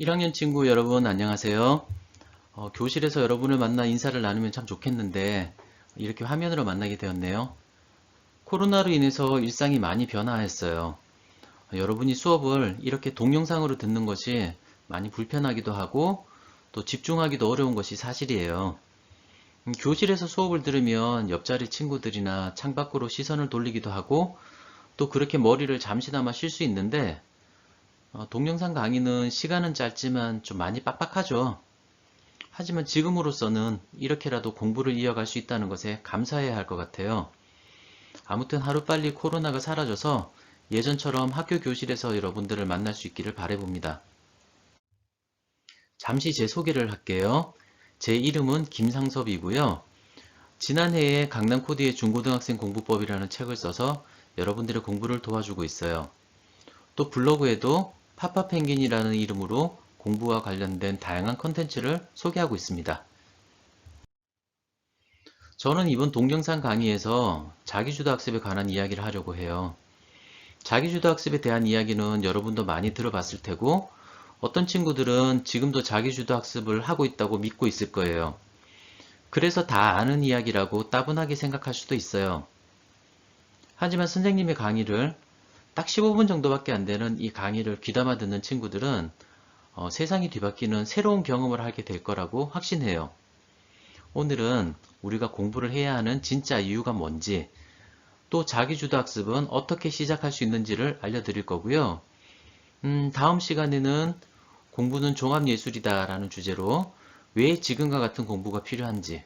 1학년 친구 여러분 안녕하세요. 어, 교실에서 여러분을 만나 인사를 나누면 참 좋겠는데 이렇게 화면으로 만나게 되었네요. 코로나로 인해서 일상이 많이 변화했어요. 어, 여러분이 수업을 이렇게 동영상으로 듣는 것이 많이 불편하기도 하고 또 집중하기도 어려운 것이 사실이에요. 음, 교실에서 수업을 들으면 옆자리 친구들이나 창밖으로 시선을 돌리기도 하고 또 그렇게 머리를 잠시나마 쉴 수 있는데 어, 동영상 강의는 시간은 짧지만 좀 많이 빡빡하죠. 하지만 지금으로서는 이렇게라도 공부를 이어갈 수 있다는 것에 감사해야 할 것 같아요. 아무튼 하루빨리 코로나가 사라져서 예전처럼 학교 교실에서 여러분들을 만날 수 있기를 바라봅니다. 잠시 제 소개를 할게요. 제 이름은 김상섭이고요. 지난해에 강남코디의 중고등학생 공부법이라는 책을 써서 여러분들의 공부를 도와주고 있어요. 또 블로그에도 파파펭귄이라는 이름으로 공부와 관련된 다양한 컨텐츠를 소개하고 있습니다. 저는 이번 동영상 강의에서 자기주도 학습에 관한 이야기를 하려고 해요. 자기주도 학습에 대한 이야기는 여러분도 많이 들어봤을 테고 어떤 친구들은 지금도 자기주도 학습을 하고 있다고 믿고 있을 거예요. 그래서 다 아는 이야기라고 따분하게 생각할 수도 있어요. 하지만 선생님의 강의를 딱 15분 정도밖에 안 되는 이 강의를 귀담아 듣는 친구들은 어, 세상이 뒤바뀌는 새로운 경험을 하게 될 거라고 확신해요. 오늘은 우리가 공부를 해야 하는 진짜 이유가 뭔지, 또 자기주도 학습은 어떻게 시작할 수 있는지를 알려드릴 거고요. 음, 다음 시간에는 공부는 종합예술이다 라는 주제로 왜 지금과 같은 공부가 필요한지,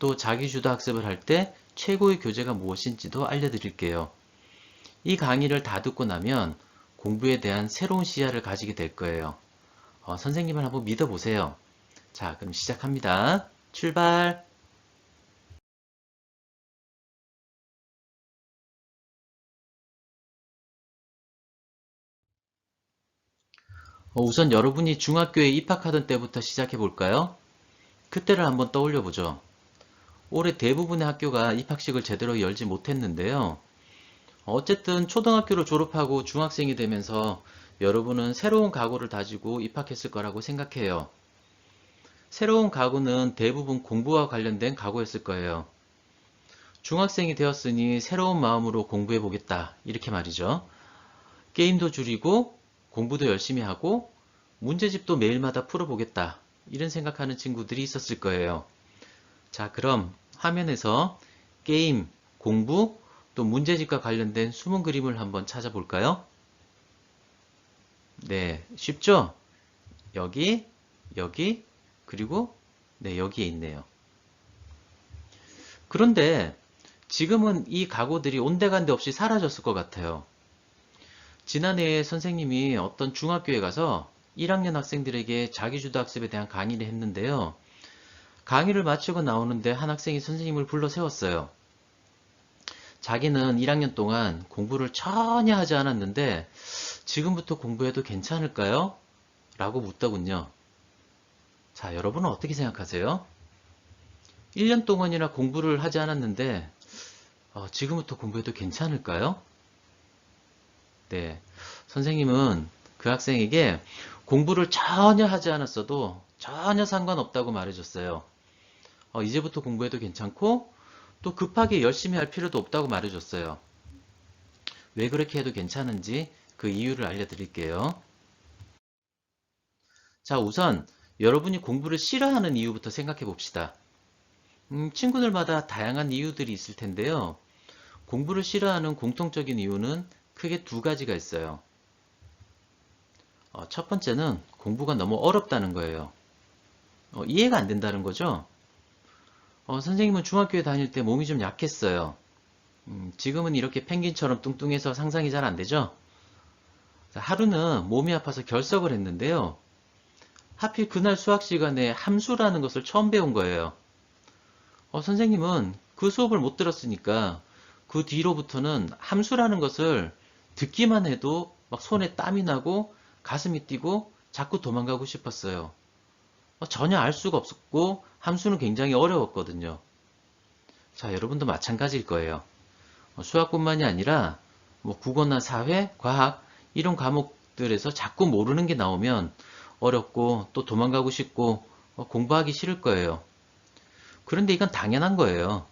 또 자기주도 학습을 할 때 최고의 교재가 무엇인지도 알려드릴게요. 이 강의를 다 듣고 나면 공부에 대한 새로운 시야를 가지게 될 거예요. 어, 선생님을 한번 믿어보세요. 자, 그럼 시작합니다. 출발! 어, 우선 여러분이 중학교에 입학하던 때부터 시작해 볼까요? 그때를 한번 떠올려 보죠. 올해 대부분의 학교가 입학식을 제대로 열지 못했는데요. 어쨌든 초등학교를 졸업하고 중학생이 되면서 여러분은 새로운 각오를 다지고 입학했을 거라고 생각해요. 새로운 각오는 대부분 공부와 관련된 각오였을 거예요. 중학생이 되었으니 새로운 마음으로 공부해 보겠다. 이렇게 말이죠. 게임도 줄이고 공부도 열심히 하고 문제집도 매일마다 풀어보겠다. 이런 생각하는 친구들이 있었을 거예요. 자, 그럼 화면에서 게임, 공부, 또 문제집과 관련된 숨은 그림을 한번 찾아볼까요? 네, 쉽죠? 여기, 여기, 그리고 네, 여기에 있네요. 그런데 지금은 이 각오들이 온데간데 없이 사라졌을 것 같아요. 지난해에 선생님이 어떤 중학교에 가서 1학년 학생들에게 자기주도 학습에 대한 강의를 했는데요. 강의를 마치고 나오는데 한 학생이 선생님을 불러 세웠어요. 자기는 1학년 동안 공부를 전혀 하지 않았는데 지금부터 공부해도 괜찮을까요? 라고 묻더군요. 자, 여러분은 어떻게 생각하세요? 1년 동안이나 공부를 하지 않았는데 어, 지금부터 공부해도 괜찮을까요? 네, 선생님은 그 학생에게 공부를 전혀 하지 않았어도 전혀 상관없다고 말해줬어요. 어, 이제부터 공부해도 괜찮고 또 급하게 열심히 할 필요도 없다고 말해줬어요. 왜 그렇게 해도 괜찮은지 그 이유를 알려드릴게요. 자, 우선 여러분이 공부를 싫어하는 이유부터 생각해 봅시다. 음, 친구들마다 다양한 이유들이 있을 텐데요. 공부를 싫어하는 공통적인 이유는 크게 두 가지가 있어요. 어, 첫 번째는 공부가 너무 어렵다는 거예요. 어, 이해가 안 된다는 거죠. 어, 선생님은 중학교에 다닐 때 몸이 좀 약했어요. 음, 지금은 이렇게 펭귄처럼 뚱뚱해서 상상이 잘 안 되죠? 하루는 몸이 아파서 결석을 했는데요. 하필 그날 수학 시간에 함수라는 것을 처음 배운 거예요. 어, 선생님은 그 수업을 못 들었으니까 그 뒤로부터는 함수라는 것을 듣기만 해도 막 손에 땀이 나고 가슴이 뛰고 자꾸 도망가고 싶었어요. 어, 전혀 알 수가 없었고 함수는 굉장히 어려웠거든요. 자, 여러분도 마찬가지일 거예요. 어, 수학뿐만이 아니라 뭐 국어나 사회, 과학 이런 과목들에서 자꾸 모르는 게 나오면 어렵고 또 도망가고 싶고 어, 공부하기 싫을 거예요. 그런데 이건 당연한 거예요.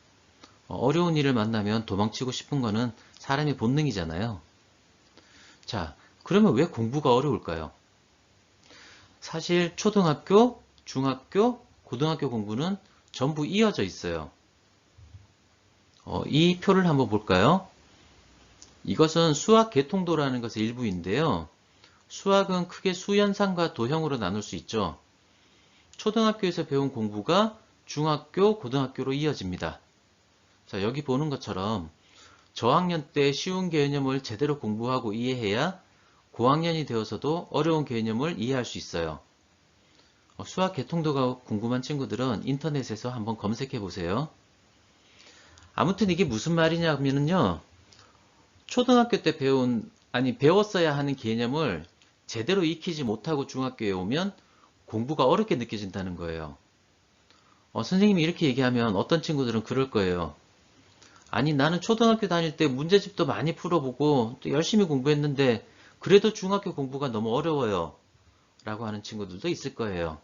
어, 어려운 일을 만나면 도망치고 싶은 거는 사람의 본능이잖아요. 자, 그러면 왜 공부가 어려울까요? 사실 초등학교, 중학교, 고등학교 공부는 전부 이어져 있어요. 어, 이 표를 한번 볼까요? 이것은 수학 개통도라는 것의 일부인데요. 수학은 크게 수연상과 도형으로 나눌 수 있죠. 초등학교에서 배운 공부가 중학교, 고등학교로 이어집니다. 자, 여기 보는 것처럼 저학년 때 쉬운 개념을 제대로 공부하고 이해해야 고학년이 되어서도 어려운 개념을 이해할 수 있어요. 어, 수학 개통도가 궁금한 친구들은 인터넷에서 한번 검색해 보세요. 아무튼 이게 무슨 말이냐면요. 초등학교 때 배운, 아니, 배웠어야 하는 개념을 제대로 익히지 못하고 중학교에 오면 공부가 어렵게 느껴진다는 거예요. 어, 선생님이 이렇게 얘기하면 어떤 친구들은 그럴 거예요. 아니, 나는 초등학교 다닐 때 문제집도 많이 풀어보고 또 열심히 공부했는데 그래도 중학교 공부가 너무 어려워요. 라고 하는 친구들도 있을 거예요.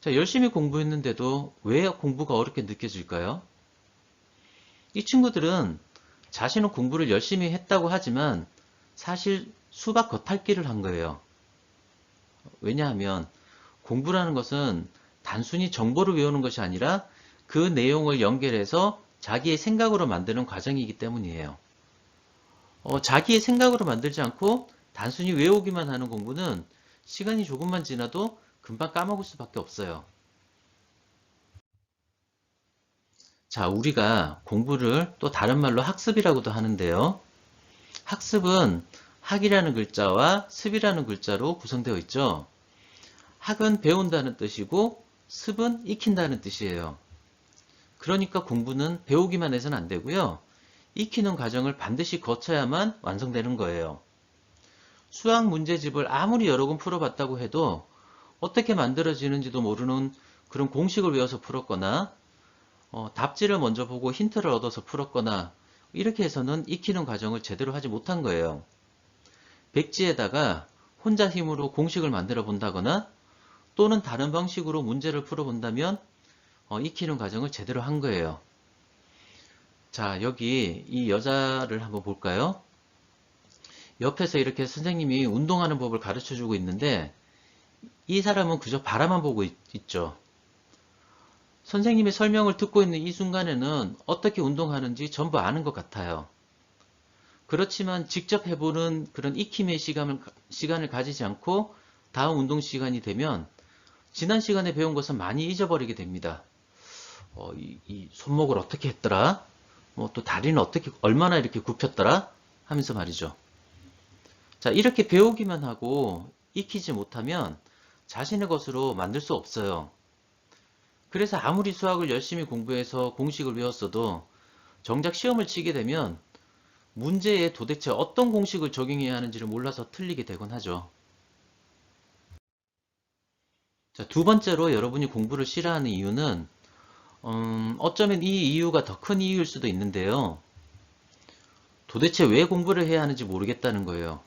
자, 열심히 공부했는데도 왜 공부가 어렵게 느껴질까요? 이 친구들은 자신은 공부를 열심히 했다고 하지만 사실 수박 겉핥기를 한 거예요. 왜냐하면 공부라는 것은 단순히 정보를 외우는 것이 아니라 그 내용을 연결해서 자기의 생각으로 만드는 과정이기 때문이에요. 어, 자기의 생각으로 만들지 않고 단순히 외우기만 하는 공부는 시간이 조금만 지나도 금방 까먹을 수밖에 없어요. 자, 우리가 공부를 또 다른 말로 학습이라고도 하는데요. 학습은 학이라는 글자와 습이라는 글자로 구성되어 있죠. 학은 배운다는 뜻이고 습은 익힌다는 뜻이에요. 그러니까 공부는 배우기만 해서는 안 되고요. 익히는 과정을 반드시 거쳐야만 완성되는 거예요. 수학 문제집을 아무리 여러 권 풀어봤다고 해도 어떻게 만들어지는지도 모르는 그런 공식을 외워서 풀었거나 어, 답지를 먼저 보고 힌트를 얻어서 풀었거나 이렇게 해서는 익히는 과정을 제대로 하지 못한 거예요. 백지에다가 혼자 힘으로 공식을 만들어 본다거나 또는 다른 방식으로 문제를 풀어본다면 어, 익히는 과정을 제대로 한 거예요. 자, 여기 이 여자를 한번 볼까요? 옆에서 이렇게 선생님이 운동하는 법을 가르쳐 주고 있는데 이 사람은 그저 바라만 보고 있, 죠 선생님의 설명을 듣고 있는 이 순간에는 어떻게 운동하는지 전부 아는 것 같아요. 그렇지만 직접 해보는 그런 익힘의 시간을, 시간을 가지지 않고 다음 운동 시간이 되면 지난 시간에 배운 것은 많이 잊어버리게 됩니다. 어, 이, 이, 손목을 어떻게 했더라? 뭐 또 다리는 어떻게 얼마나 이렇게 굽혔더라? 하면서 말이죠. 자 이렇게 배우기만 하고 익히지 못하면 자신의 것으로 만들 수 없어요. 그래서 아무리 수학을 열심히 공부해서 공식을 외웠어도 정작 시험을 치게 되면 문제에 도대체 어떤 공식을 적용해야 하는지를 몰라서 틀리게 되곤 하죠. 자, 두 번째로 여러분이 공부를 싫어하는 이유는 음, 어쩌면 이 이유가 더 큰 이유일 수도 있는데요. 도대체 왜 공부를 해야 하는지 모르겠다는 거예요.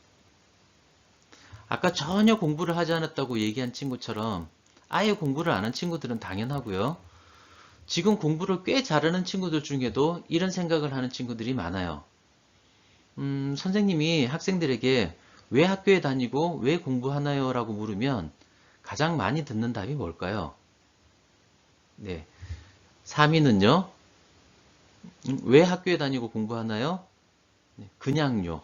아까 전혀 공부를 하지 않았다고 얘기한 친구처럼 아예 공부를 안 한 친구들은 당연하고요. 지금 공부를 꽤 잘하는 친구들 중에도 이런 생각을 하는 친구들이 많아요. 음, 선생님이 학생들에게 왜 학교에 다니고 왜 공부하나요? 라고 물으면 가장 많이 듣는 답이 뭘까요? 네. 3위는요. 음, 왜 학교에 다니고 공부하나요? 네, 그냥요.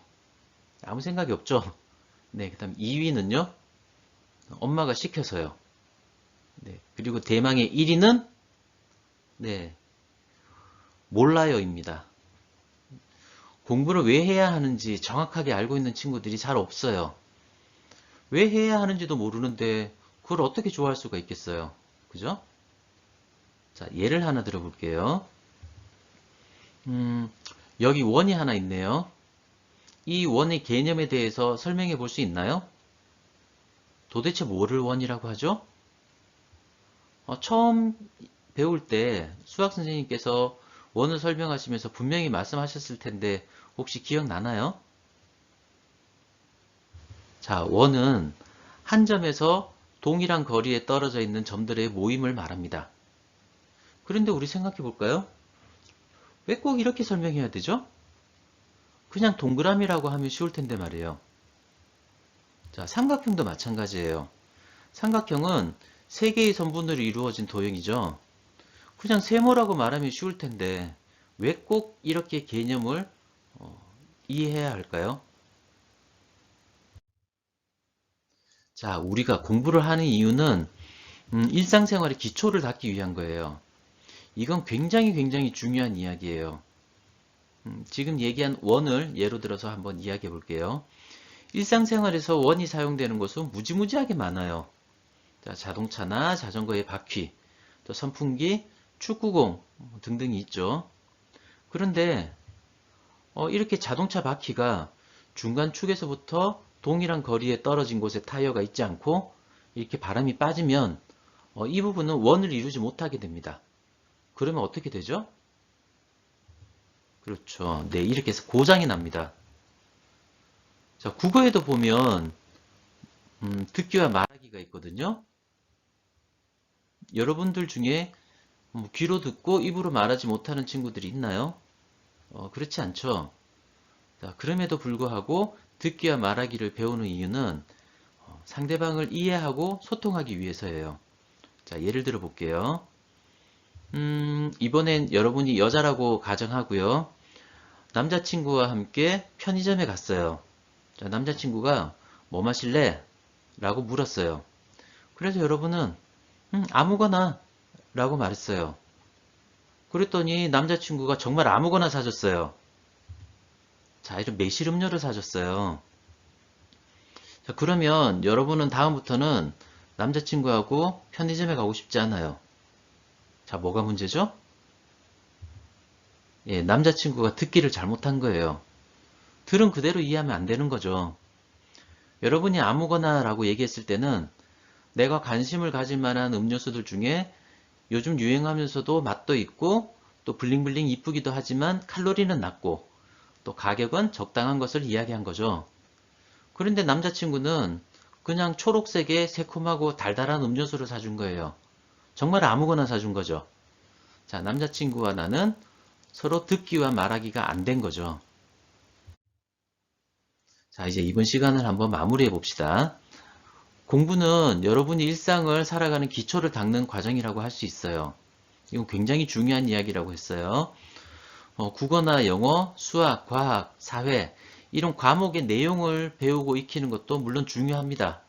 아무 생각이 없죠. 네, 그 다음 2위는요. 엄마가 시켜서요. 네, 그리고 대망의 1위는 네, 몰라요입니다. 공부를 왜 해야 하는지 정확하게 알고 있는 친구들이 잘 없어요. 왜 해야 하는지도 모르는데 그걸 어떻게 좋아할 수가 있겠어요. 그죠? 자, 예를 하나 들어볼게요. 음, 여기 원이 하나 있네요. 이 원의 개념에 대해서 설명해 볼 수 있나요? 도대체 뭐를 원이라고 하죠? 어, 처음 배울 때 수학 선생님께서 원을 설명하시면서 분명히 말씀하셨을 텐데 혹시 기억나나요? 자, 원은 한 점에서 동일한 거리에 떨어져 있는 점들의 모임을 말합니다. 그런데 우리 생각해 볼까요? 왜 꼭 이렇게 설명해야 되죠? 그냥 동그라미라고 하면 쉬울 텐데 말이에요. 자, 삼각형도 마찬가지예요. 삼각형은 세 개의 선분으로 이루어진 도형이죠. 그냥 세모라고 말하면 쉬울 텐데 왜 꼭 이렇게 개념을 어, 이해해야 할까요? 자, 우리가 공부를 하는 이유는 음, 일상생활의 기초를 닦기 위한 거예요. 이건 굉장히 굉장히 중요한 이야기예요. 음, 지금 얘기한 원을 예로 들어서 한번 이야기해 볼게요. 일상생활에서 원이 사용되는 것은 무지무지하게 많아요. 자, 자동차나 자전거의 바퀴, 또 선풍기, 축구공 등등이 있죠. 그런데 어, 이렇게 자동차 바퀴가 중간 축에서부터 동일한 거리에 떨어진 곳에 타이어가 있지 않고 이렇게 바람이 빠지면 어, 이 부분은 원을 이루지 못하게 됩니다. 그러면 어떻게 되죠? 그렇죠. 네, 이렇게 해서 고장이 납니다. 자, 국어에도 보면 음, 듣기와 말하기가 있거든요. 여러분들 중에 뭐 귀로 듣고 입으로 말하지 못하는 친구들이 있나요? 어, 그렇지 않죠. 자, 그럼에도 불구하고 듣기와 말하기를 배우는 이유는 어, 상대방을 이해하고 소통하기 위해서예요. 자, 예를 들어 볼게요. 음, 이번엔 여러분이 여자라고 가정하고요. 남자친구와 함께 편의점에 갔어요. 자, 남자친구가 뭐 마실래? 라고 물었어요. 그래서 여러분은 음, 아무거나 라고 말했어요. 그랬더니 남자친구가 정말 아무거나 사줬어요. 자, 이런 매실 음료를 사줬어요. 자, 그러면 여러분은 다음부터는 남자친구하고 편의점에 가고 싶지 않아요. 자, 뭐가 문제죠? 예, 남자친구가 듣기를 잘못한 거예요. 들은 그대로 이해하면 안 되는 거죠. 여러분이 아무거나 라고 얘기했을 때는 내가 관심을 가질 만한 음료수들 중에 요즘 유행하면서도 맛도 있고 또 블링블링 이쁘기도 하지만 칼로리는 낮고 또 가격은 적당한 것을 이야기한 거죠. 그런데 남자친구는 그냥 초록색의 새콤하고 달달한 음료수를 사준 거예요. 정말 아무거나 사준 거죠. 자, 남자친구와 나는 서로 듣기와 말하기가 안 된 거죠. 자, 이제 이번 시간을 한번 마무리해 봅시다. 공부는 여러분이 일상을 살아가는 기초를 닦는 과정이라고 할 수 있어요. 이건 굉장히 중요한 이야기라고 했어요. 어, 국어나 영어, 수학, 과학, 사회 이런 과목의 내용을 배우고 익히는 것도 물론 중요합니다.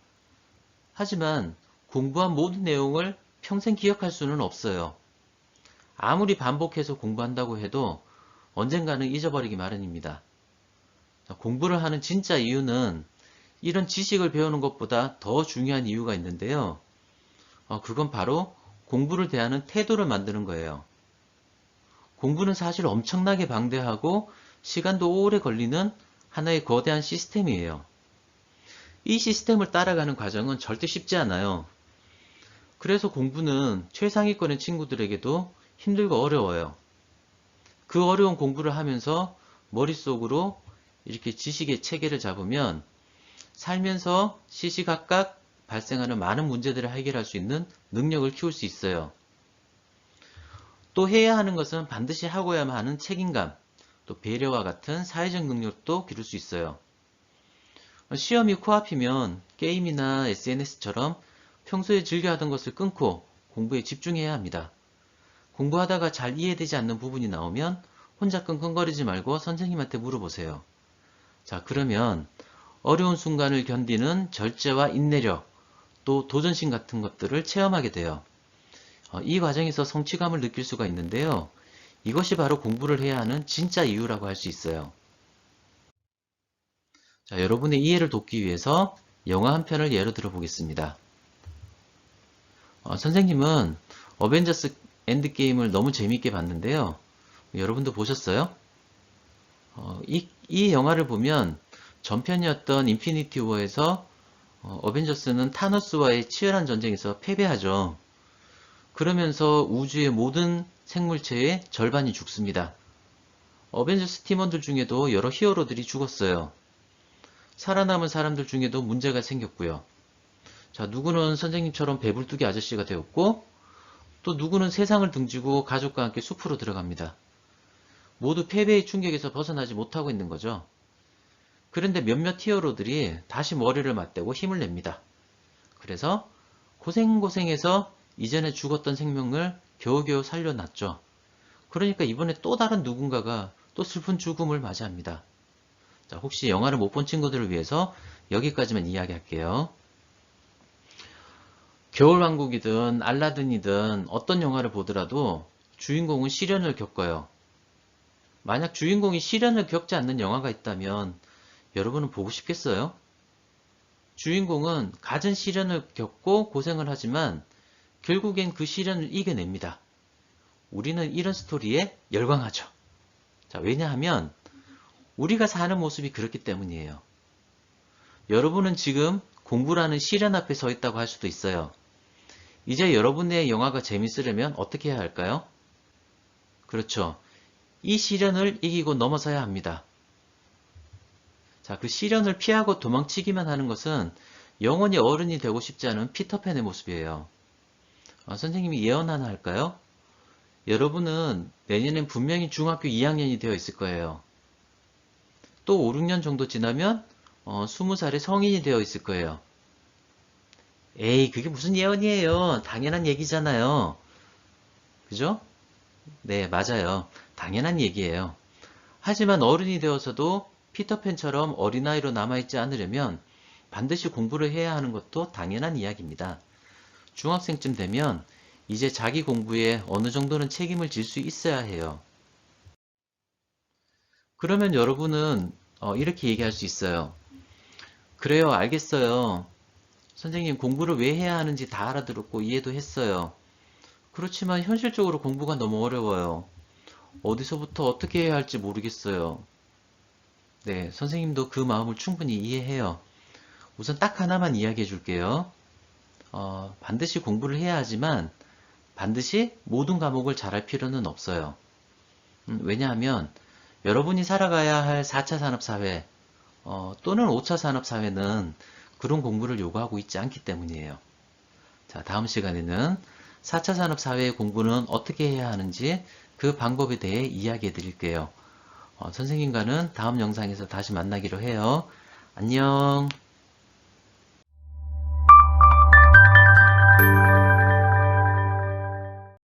하지만 공부한 모든 내용을 평생 기억할 수는 없어요. 아무리 반복해서 공부한다고 해도 언젠가는 잊어버리기 마련입니다. 공부를 하는 진짜 이유는 이런 지식을 배우는 것보다 더 중요한 이유가 있는데요. 어, 그건 바로 공부를 대하는 태도를 만드는 거예요. 공부는 사실 엄청나게 방대하고 시간도 오래 걸리는 하나의 거대한 시스템이에요. 이 시스템을 따라가는 과정은 절대 쉽지 않아요. 그래서 공부는 최상위권의 친구들에게도 힘들고 어려워요. 그 어려운 공부를 하면서 머릿속으로 이렇게 지식의 체계를 잡으면 살면서 시시각각 발생하는 많은 문제들을 해결할 수 있는 능력을 키울 수 있어요. 또 해야 하는 것은 반드시 하고야만 하는 책임감, 또 배려와 같은 사회적 능력도 기를 수 있어요. 시험이 코앞이면 게임이나 SNS처럼 평소에 즐겨 하던 것을 끊고 공부에 집중해야 합니다. 공부하다가 잘 이해되지 않는 부분이 나오면 혼자 끙끙거리지 말고 선생님한테 물어보세요. 자, 그러면 어려운 순간을 견디는 절제와 인내력, 또 도전심 같은 것들을 체험하게 돼요. 어, 이 과정에서 성취감을 느낄 수가 있는데요. 이것이 바로 공부를 해야 하는 진짜 이유라고 할 수 있어요. 자, 여러분의 이해를 돕기 위해서 영화 한 편을 예로 들어 보겠습니다. 어, 선생님은 어벤져스 엔드게임을 너무 재밌게 봤는데요. 여러분도 보셨어요? 어, 이, 이 영화를 보면 전편이었던 인피니티 워에서 어, 벤져스는 타노스와의 치열한 전쟁에서 패배하죠. 그러면서 우주의 모든 생물체의 절반이 죽습니다. 어벤져스 팀원들 중에도 여러 히어로들이 죽었어요. 살아남은 사람들 중에도 문제가 생겼고요. 자, 누구는 선생님처럼 배불뚝이 아저씨가 되었고, 또 누구는 세상을 등지고 가족과 함께 숲으로 들어갑니다. 모두 패배의 충격에서 벗어나지 못하고 있는 거죠. 그런데 몇몇 히어로들이 다시 머리를 맞대고 힘을 냅니다. 그래서 고생고생해서 이전에 죽었던 생명을 겨우겨우 살려놨죠. 그러니까 이번에 또 다른 누군가가 또 슬픈 죽음을 맞이합니다. 자, 혹시 영화를 못 본 친구들을 위해서 여기까지만 이야기할게요. 겨울왕국이든 알라딘이든 어떤 영화를 보더라도 주인공은 시련을 겪어요. 만약 주인공이 시련을 겪지 않는 영화가 있다면 여러분은 보고 싶겠어요? 주인공은 갖은 시련을 겪고 고생을 하지만 결국엔 그 시련을 이겨냅니다. 우리는 이런 스토리에 열광하죠. 자, 왜냐하면 우리가 사는 모습이 그렇기 때문이에요. 여러분은 지금 공부라는 시련 앞에 서 있다고 할 수도 있어요. 이제 여러분의 영화가 재밌으려면 어떻게 해야 할까요? 그렇죠. 이 시련을 이기고 넘어서야 합니다. 자, 그 시련을 피하고 도망치기만 하는 것은 영원히 어른이 되고 싶지 않은 피터팬의 모습이에요. 아, 선생님이 예언 하나 할까요? 여러분은 내년엔 분명히 중학교 2학년이 되어 있을 거예요. 또 5, 6년 정도 지나면 어, 20살에 성인이 되어 있을 거예요. 에이, 그게 무슨 예언이에요. 당연한 얘기잖아요. 그죠? 네, 맞아요. 당연한 얘기예요. 하지만 어른이 되어서도 피터팬처럼 어린아이로 남아있지 않으려면 반드시 공부를 해야 하는 것도 당연한 이야기입니다. 중학생쯤 되면 이제 자기 공부에 어느 정도는 책임을 질 수 있어야 해요. 그러면 여러분은 어, 이렇게 얘기할 수 있어요. 그래요, 알겠어요. 선생님 공부를 왜 해야 하는지 다 알아들었고 이해도 했어요. 그렇지만 현실적으로 공부가 너무 어려워요. 어디서부터 어떻게 해야 할지 모르겠어요. 네, 선생님도 그 마음을 충분히 이해해요. 우선 딱 하나만 이야기해 줄게요. 어, 반드시 공부를 해야 하지만 반드시 모든 과목을 잘할 필요는 없어요. 음, 왜냐하면 여러분이 살아가야 할 4차 산업사회 어, 또는 5차 산업사회는 그런 공부를 요구하고 있지 않기 때문이에요. 자, 다음 시간에는 4차 산업사회의 공부는 어떻게 해야 하는지 그 방법에 대해 이야기해 드릴게요. 어, 선생님과는 다음 영상에서 다시 만나기로 해요. 안녕.